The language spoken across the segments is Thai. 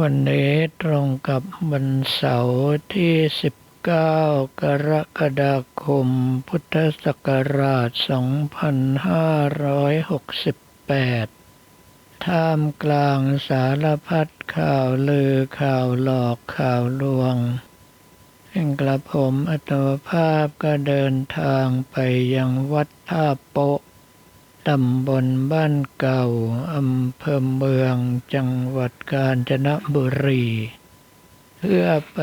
วันนี้ตรงกับวันเสาร์ที่ 19 กรกฎาคม พุทธศักราช 2568 ท่ามกลางสารพัดข่าวลือข่าวหลอกข่าวลวงเองกระผมอัตภาพก็เดินทางไปยังวัดท่าโปะ ตำบลบ้านเก่า อำเภอเมือง จังหวัดกาญจนบุรี เพื่อไป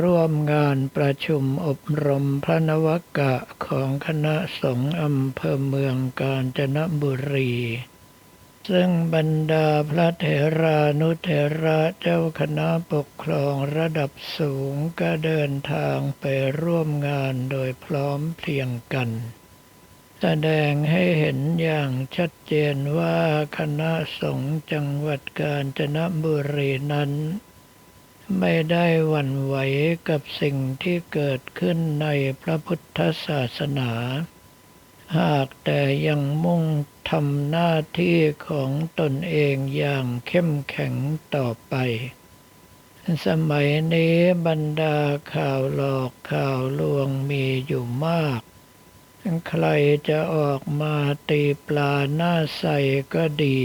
ร่วมงานประชุมอบรมพระนวกะของคณะสงฆ์อำเภอเมืองกาญจนบุรี ซึ่งบรรดาพระเถรานุเถระเจ้าคณะปกครองระดับสูงก็เดินทางไปร่วมงานโดยพร้อมเพรียงกัน แสดงให้เห็นอย่างชัดเจนว่าคณะสงฆ์จังหวัดกาญจนบุรีนั้น ไม่ได้หวั่นไหวกับสิ่งที่เกิดขึ้นในพระพุทธศาสนา หากแต่ยังมุ่งทำหน้าที่ของตนเองอย่างเข้มแข็งต่อไป สมัยนี้บรรดาข่าวหลอกข่าวลวงมีอยู่มาก ใครจะออกมาตีปลาหน้าใสก็ดี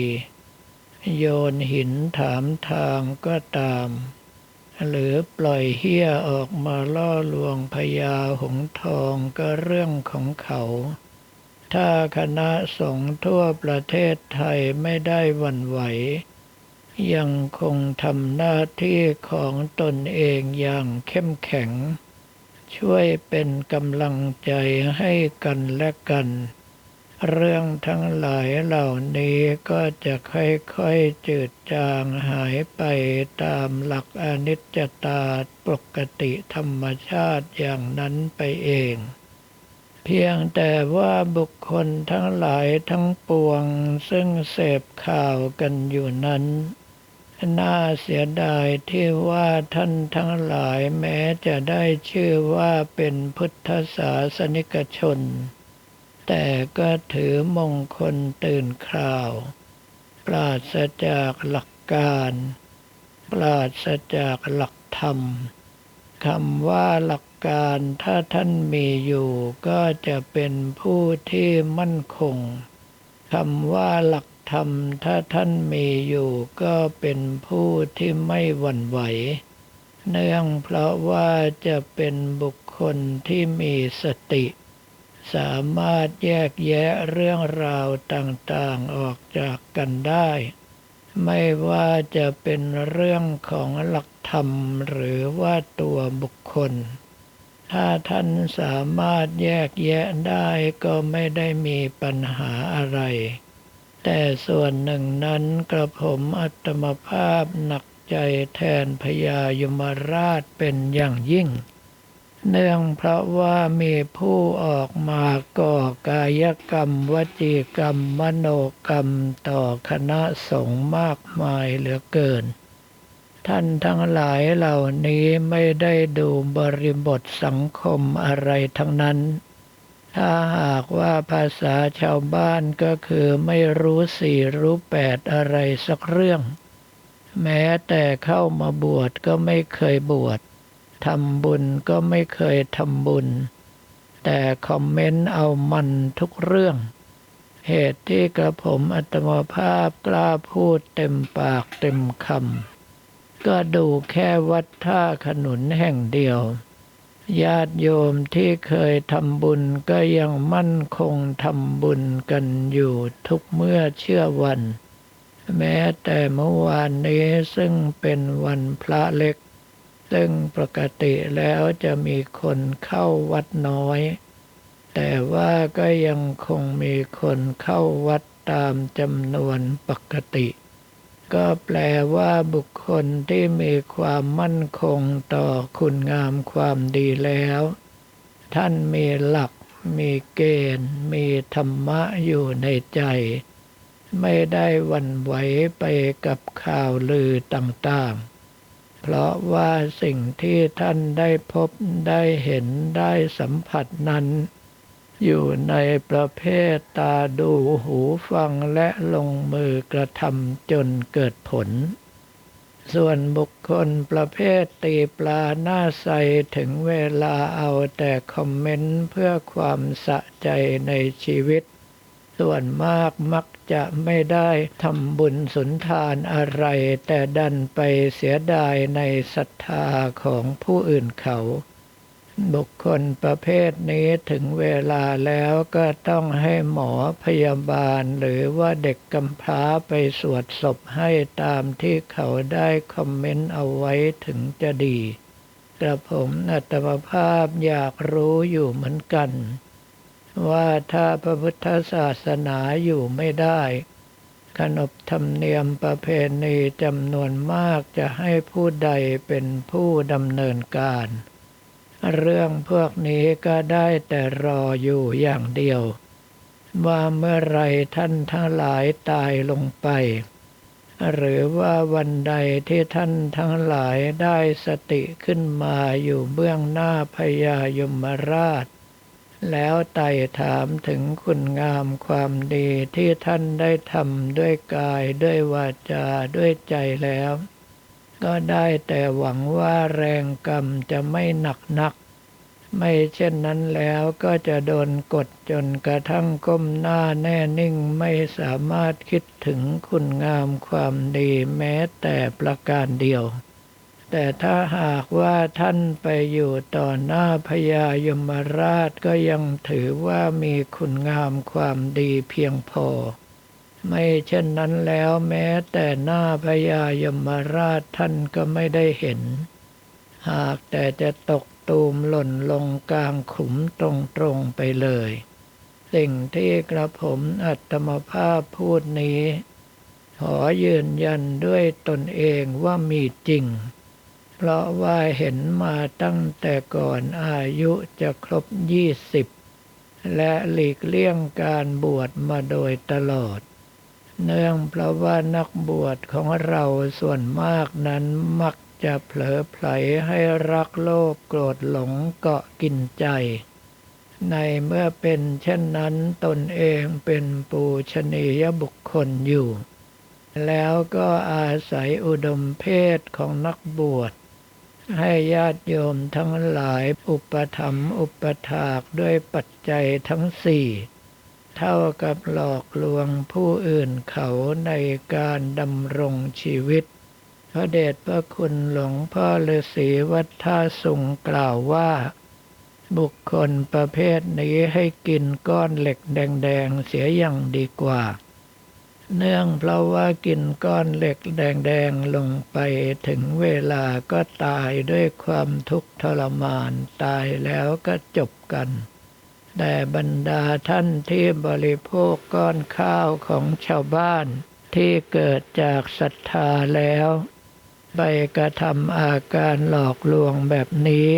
โยนหินถามทางก็ตาม หรือปล่อยเหี้ยออกมาล่อลวงพญาหงทองก็เรื่องของเขา ถ้าคณะสงฆ์ทั่วประเทศไทยไม่ได้วันไหว ยังคงทำหน้าที่ของตนเองอย่างเข้มแข็ง ช่วยเป็นกำลังใจให้กันและกัน เรื่องทั้งหลายเหล่านี้ก็จะค่อยๆจืดจางหายไปตามหลักอนิจจตาปกติธรรมชาติอย่างนั้นไปเอง เพียงแต่ว่าบุคคลทั้งหลายทั้งปวงซึ่งเสพข่าวกันอยู่นั้น น่าเสียดายที่ว่าท่านทั้งหลายแม้จะได้ชื่อว่าเป็นพุทธศาสนิกชน แต่ก็ถือมงคลตื่นคราว ปราศจากหลักการ ปราศจากหลักธรรมคำว่าหลักการถ้าท่านมีอยู่ก็จะเป็นผู้ที่มั่นคงคำว่าหลัก ธรรมถ้าท่านมีอยู่ก็เป็นผู้ที่ไม่หวั่นไหว เนื่องเพราะว่าจะเป็นบุคคลที่มีสติ สามารถแยกแยะเรื่องราวต่างๆออกจากกันได้ ไม่ว่าจะเป็นเรื่องของหลักธรรมหรือว่าตัวบุคคล ถ้าท่านสามารถแยกแยะได้ก็ไม่ได้มีปัญหาอะไร แต่ส่วนหนึ่งนั้นกระผมอัตมภาพหนักใจแทนพญายมราชเป็นอย่างยิ่ง เนื่องเพราะว่ามีผู้ออกมาก่อกายกรรมวจีกรรมมโนกรรมต่อคณะสงฆ์มากมายเหลือเกิน ท่านทั้งหลายเหล่านี้ไม่ได้ดูบริบทสังคมอะไรทั้งนั้น ถ้าหากว่าภาษาชาวบ้านก็คือไม่รู้สี่รู้แปดอะไรสักเรื่อง แม้แต่เข้ามาบวชก็ไม่เคยบวชทำบุญก็ไม่เคยทำบุญ แต่คอมเมนต์เอามันทุกเรื่อง เหตุที่กระผมอัตมภาพกล้าพูดเต็มปากเต็มคำก็ดูแค่วัดท่าขนุนแห่งเดียว ญาติโยมที่เคยทำบุญก็ยังมั่นคงทำบุญกันอยู่ทุกเมื่อเชื่อวัน แม้แต่เมื่อวานนี้ซึ่งเป็นวันพระเล็ก ซึ่งปกติแล้วจะมีคนเข้าวัดน้อย แต่ว่าก็ยังคงมีคนเข้าวัดตามจำนวนปกติ ก็แปลว่าบุคคลที่มีความมั่นคงต่อคุณงามความดีแล้ว ท่านมีหลัก มีเกณฑ์ มีธรรมะอยู่ในใจ ไม่ได้วันไหวไปกับข่าวลือต่างๆ เพราะว่าสิ่งที่ท่านได้พบได้เห็นได้สัมผัสนั้น อยู่ในประเภทตาดูหูฟังและลงมือกระทำจนเกิดผล ส่วนบุคคลประเภทตีปลาหน้าใสถึงเวลาเอาแต่คอมเมนต์เพื่อความสะใจในชีวิต ส่วนมากมักจะไม่ได้ทำบุญสุนทานอะไร แต่ดันไปเสียดายในศรัทธาของผู้อื่นเขา บุคคลประเภทนี้ถึงเวลาแล้วก็ต้องให้หมอพยาบาล หรือว่าเด็กกำพร้าไปสวดศพให้ตามที่เขาได้คอมเมนต์เอาไว้ถึงจะดีกระผมอัตมภาพอยากรู้อยู่เหมือนกัน ว่าถ้าพระพุทธศาสนาอยู่ไม่ได้ขนบธรรมเนียมประเพณีจำนวนมากจะให้ผู้ใดเป็นผู้ดำเนินการ เรื่องพวกนี้ก็ได้แต่รออยู่อย่างเดียว ว่าเมื่อไรท่านทั้งหลายตายลงไป หรือว่าวันใดที่ท่านทั้งหลายได้สติขึ้นมาอยู่เบื้องหน้าพญายมราช แล้วไต่ถามถึงคุณงามความดีที่ท่านได้ทำด้วยกายด้วยวาจาด้วยใจแล้ว ก็ได้แต่หวังว่าแรงกรรมจะไม่หนักนัก ไม่เช่นนั้นแล้วก็จะโดนกดจนกระทั่งก้มหน้าแน่นิ่งไม่สามารถคิดถึงคุณงามความดีแม้แต่ประการเดียว แต่ถ้าหากว่าท่านไปอยู่ต่อหน้าพญายมราชก็ยังถือว่ามีคุณงามความดีเพียงพอ ไม่เช่นนั้นแล้วแม้แต่หน้าพญายมราชท่านก็ไม่ได้เห็น หากแต่จะตกตูมหล่นลงกลางขุมตรงๆไปเลย สิ่งที่กระผมอัตมภาพพูดนี้ ขอยืนยันด้วยตนเองว่ามีจริง เพราะว่าเห็นมาตั้งแต่ก่อนอายุจะครบยี่สิบและหลีกเลี่ยงการบวชมาโดยตลอด เนื่องเพราะว่านักบวชของเราส่วนมากนั้นมักจะเผลอไผลให้รักโลภโกรธหลงเกาะกินใจ ในเมื่อเป็นเช่นนั้นตนเองเป็นปูชนียบุคคลอยู่ แล้วก็อาศัยอุดมเพศของนักบวช ให้ญาติโยมทั้งหลายอุปถัมภ์อุปถากด้วยปัจจัยทั้งสี่ เท่ากับหลอกลวงผู้อื่นเขาในการดำรงชีวิต พระเดชพระคุณหลวงพ่อฤาษีวัดท่าสุงกล่าวว่า บุคคลประเภทนี้ให้กินก้อนเหล็กแดงๆเสียอย่างดีกว่า เนื่องเพราะว่ากินก้อนเหล็กแดงๆลงไปถึงเวลาก็ตายด้วยความทุกข์ทรมานตายแล้วก็จบกัน แต่บรรดาท่านที่บริโภคก้อนข้าวของชาวบ้าน ที่เกิดจากศรัทธาแล้ว ไปกระทำอาการหลอกลวงแบบนี้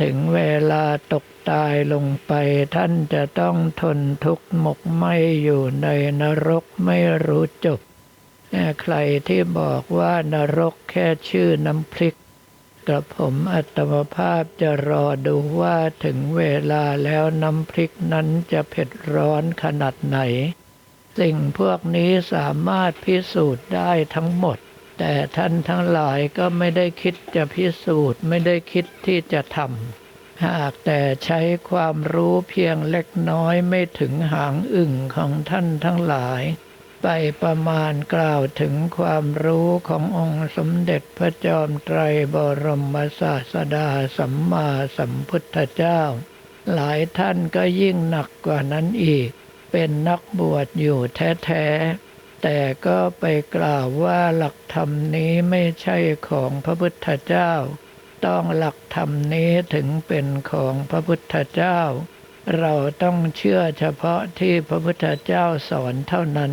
ถึงเวลาตกตายลงไปท่านจะต้องทนทุกข์หมกไหมอยู่ในนรกไม่รู้จบ ใครที่บอกว่านรกแค่ชื่อน้ำพริก กระผมอัตมภาพจะรอดูว่าถึงเวลาแล้วน้ำพริกนั้นจะเผ็ดร้อนขนาดไหน สิ่งพวกนี้สามารถพิสูจน์ได้ทั้งหมด แต่ท่านทั้งหลายก็ไม่ได้คิดจะพิสูจน์ไม่ได้คิดที่จะทำหากแต่ใช้ความรู้เพียงเล็กน้อยไม่ถึงหางอึ่งของท่านทั้งหลาย ไปประมาณกล่าวถึงความรู้ขององค์สมเด็จพระจอมไตรบรมศาสดาสัมมาสัมพุทธเจ้า หลายท่านก็ยิ่งหนักกว่านั้นอีก เป็นนักบวชอยู่แท้ๆ แต่ก็ไปกล่าวว่าหลักธรรมนี้ไม่ใช่ของพระพุทธเจ้า ต้องหลักธรรมนี้ถึงเป็นของพระพุทธเจ้า เราต้องเชื่อเฉพาะที่พระพุทธเจ้าสอนเท่านั้น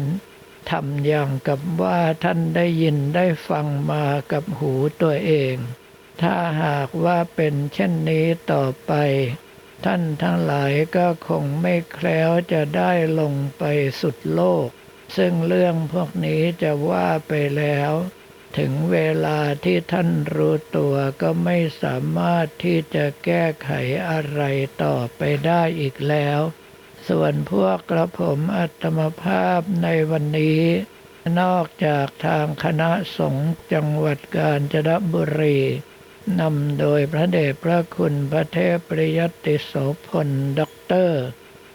ทำอย่างกับว่าท่านได้ยินได้ฟังมากับหูตัวเอง ถ้าหากว่าเป็นเช่นนี้ต่อไป ท่านทั้งหลายก็คงไม่แคล้วจะได้ลงไปสุดโลก ซึ่งเรื่องพวกนี้จะว่าไปแล้ว ถึงเวลาที่ท่านรู้ตัวก็ไม่สามารถที่จะแก้ไขอะไรต่อไปได้อีกแล้ว ส่วนพวกกระผมอัตมภาพในวันนี้ นอกจากทางคณะสงฆ์จังหวัดกาญจนบุรีนำโดยพระเดชพระคุณพระเทพปริยติโสพลด็อกเตอร์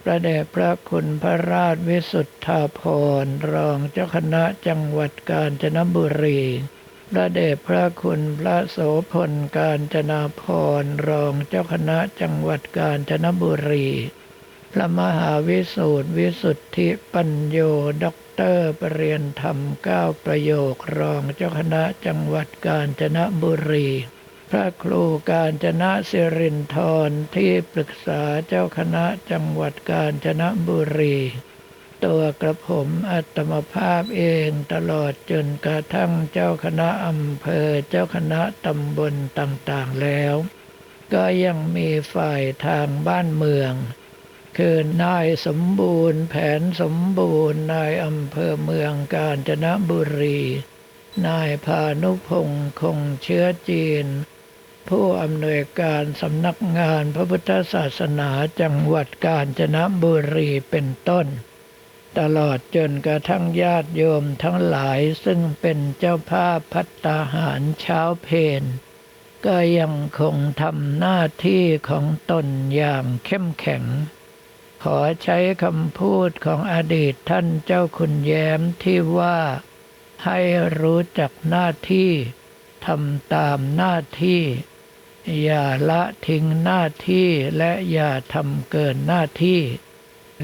พระเดชพระคุณพระราชวิสุทธาพรรองเจ้าคณะจังหวัดกาญจนบุรี พระเดชพระคุณพระโสพลการจนาพรรองเจ้าคณะจังหวัดกาญจนบุรี พระมหาวิสูตรวิสุทธิปัญโยด็อกเตอร์ปรริญญาธรรมเก้าประโยครองเจ้าคณะจังหวัดกาญจนบุรี พระครูการจนะสิรินทรที่ปรึกษาเจ้าคณะจังหวัดกาญจนบุรี ตัวกระผมอัตมภาพเองตลอดจนกระทั่งเจ้าคณะอำเภอเจ้าคณะตำบลต่างๆแล้ว ก็ยังมีฝ่ายทางบ้านเมือง คือนายสมบูรณ์ แผนสมบูรณ์ นายอำเภอเมืองกาญจนบุรี นายพานุพงศ์คงเชื้อจีน ผู้อำนวยการสำนักงานพระพุทธศาสนาจังหวัดกาญจนบุรีเป็นต้น ตลอดจนกระทั่งญาติโยมทั้งหลายซึ่งเป็นเจ้าภาพพัตตาหารเช้าเพนก็ยังคงทำหน้าที่ของตนอย่างเข้มแข็ง ขอใช้คำพูดของอดีตท่านเจ้าคุณแย้มที่ว่า ให้รู้จักหน้าที่ทำตามหน้าที่ อย่าละทิ้งหน้าที่และอย่าทำเกินหน้าที่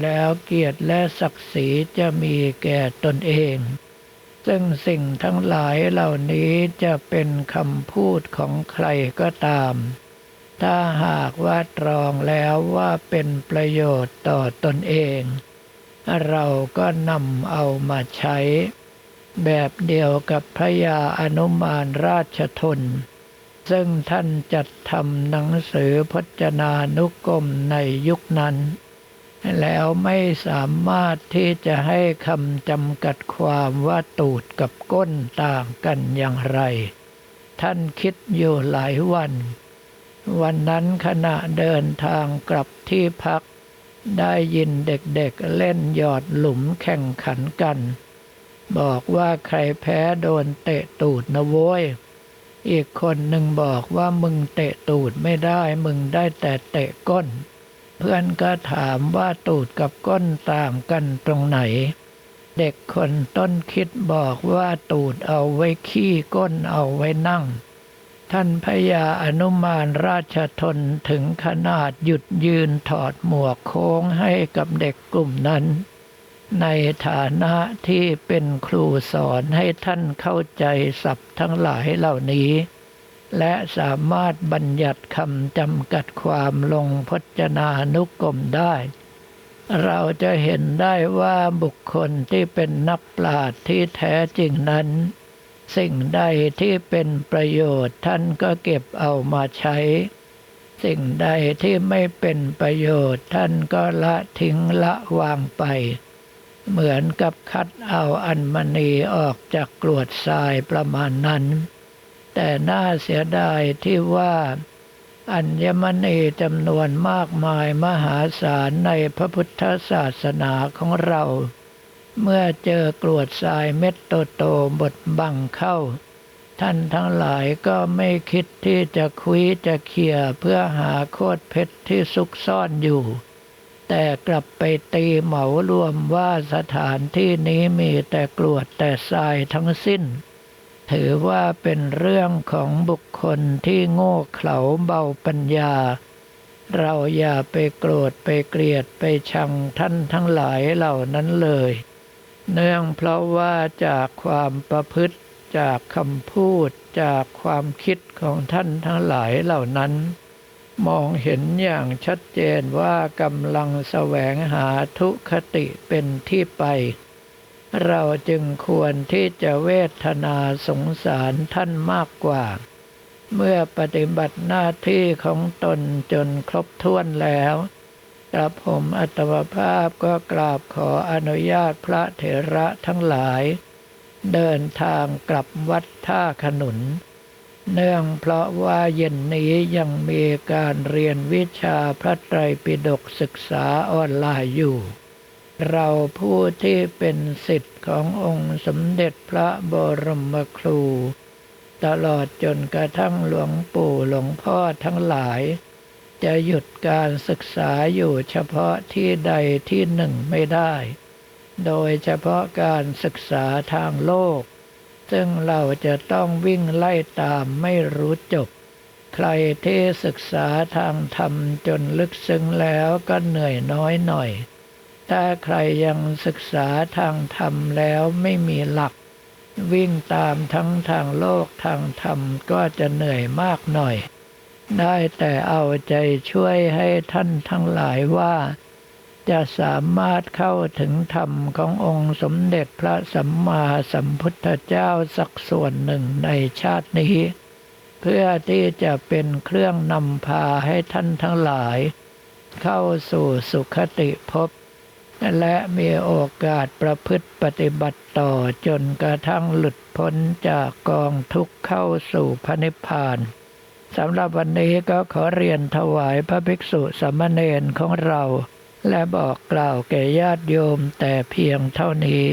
แล้วเกียรติและศักดิ์ศรีจะมีแก่ตนเอง ซึ่งสิ่งทั้งหลายเหล่านี้จะเป็นคำพูดของใครก็ตาม ถ้าหากว่าตรองแล้วว่าเป็นประโยชน์ต่อตนเอง เราก็นำเอามาใช้ แบบเดียวกับพระยาอนุมานราชทน ซึ่งท่านจัดทำหนังสือพจนานุกรมในยุคนั้น แล้วไม่สามารถที่จะให้คำจำกัดความว่าตูดกับก้นต่างกันอย่างไร ท่านคิดอยู่หลายวัน วันนั้นขณะเดินทางกลับที่พัก ได้ยินเด็กๆเล่นหยอดหลุมแข่งขันกัน บอกว่าใครแพ้โดนเตะตูดนะโว้ย อีกคนหนึ่งบอกว่ามึงเตะตูดไม่ได้มึงได้แต่เตะก้น เพื่อนก็ถามว่าตูดกับก้นต่างกันตรงไหน เด็กคนต้นคิดบอกว่าตูดเอาไว้ขี้ก้นเอาไว้นั่ง ท่านพญาอนุมานราชทนถึงขนาดหยุดยืนถอดหมวกโค้งให้กับเด็กกลุ่มนั้น ในฐานะที่เป็นครูสอนให้ท่านเข้าใจศัพท์ทั้งหลายเหล่านี้ และสามารถบัญญัติคำจำกัดความลงพจนานุกรมได้ เราจะเห็นได้ว่าบุคคลที่เป็นนักปราชญ์ที่แท้จริงนั้น สิ่งใดที่เป็นประโยชน์ท่านก็เก็บเอามาใช้ สิ่งใดที่ไม่เป็นประโยชน์ท่านก็ละทิ้งละวางไป เหมือนกับคัดเอาอัญมณีออกจากกรวดทรายประมาณนั้น แต่น่าเสียดายที่ว่าอัญมณีจำนวนมากมายมหาศาลในพระพุทธศาสนาของเรา เมื่อเจอกรวดทรายเม็ดโตๆบดบังเข้า ท่านทั้งหลายก็ไม่คิดที่จะคุยจะเขี่ยเพื่อหาโคตรเพชรที่ซุกซ่อนอยู่ แต่กลับไปตีเหมารวมว่าสถานที่นี้มีแต่กรวดแต่ทรายทั้งสิ้น ถือว่าเป็นเรื่องของบุคคลที่โง่เขลาเบาปัญญาเราอย่าไปโกรธไปเกลียดไปชังท่านทั้งหลายเหล่านั้นเลย เนื่องเพราะว่าจากความประพฤติจากคำพูดจากความคิดของท่านทั้งหลายเหล่านั้น มองเห็นอย่างชัดเจนว่ากำลังแสวงหาทุคติเป็นที่ไป เราจึงควรที่จะเวทนาสงสารท่านมากกว่า เมื่อปฏิบัติหน้าที่ของตนจนครบถ้วนแล้ว กระผมอัตมภาพก็กราบขออนุญาตพระเถระทั้งหลาย เดินทางกลับวัดท่าขนุน เนื่องเพราะว่าเย็นนี้ยังมีการเรียนวิชาพระไตรปิฎกศึกษาออนไลน์อยู่ เราผู้ที่เป็นสิทธิ์ขององค์สมเด็จพระบรมครู ตลอดจนกระทั่งหลวงปู่หลวงพ่อทั้งหลาย จะหยุดการศึกษาอยู่เฉพาะที่ใดที่หนึ่งไม่ได้ โดยเฉพาะการศึกษาทางโลก ซึ่งเราจะต้องวิ่งไล่ตามไม่รู้จบ ใครที่ศึกษาทางธรรมจนลึกซึ้งแล้วก็เหนื่อยน้อยหน่อย ถ้าใครยังศึกษาทางธรรมแล้วไม่มีหลัก วิ่งตามทั้งทางโลกทางธรรมก็จะเหนื่อยมากหน่อย ได้แต่เอาใจช่วยให้ท่านทั้งหลายว่า จะสามารถเข้าถึงธรรมขององค์สมเด็จพระสัมมาสัมพุทธเจ้าสักส่วนหนึ่งในชาตินี้ เพื่อที่จะเป็นเครื่องนำพาให้ท่านทั้งหลาย เข้าสู่สุขติภพและมีโอกาสประพฤติปฏิบัติต่อจนกระทั่งหลุดพ้นจากกองทุกข์เข้าสู่พระนิพพาน สำหรับวันนี้ก็ขอเรียนถวายพระภิกษุสามเณรของเรา และบอกกล่าวแก่ญาติโยมแต่เพียงเท่านี้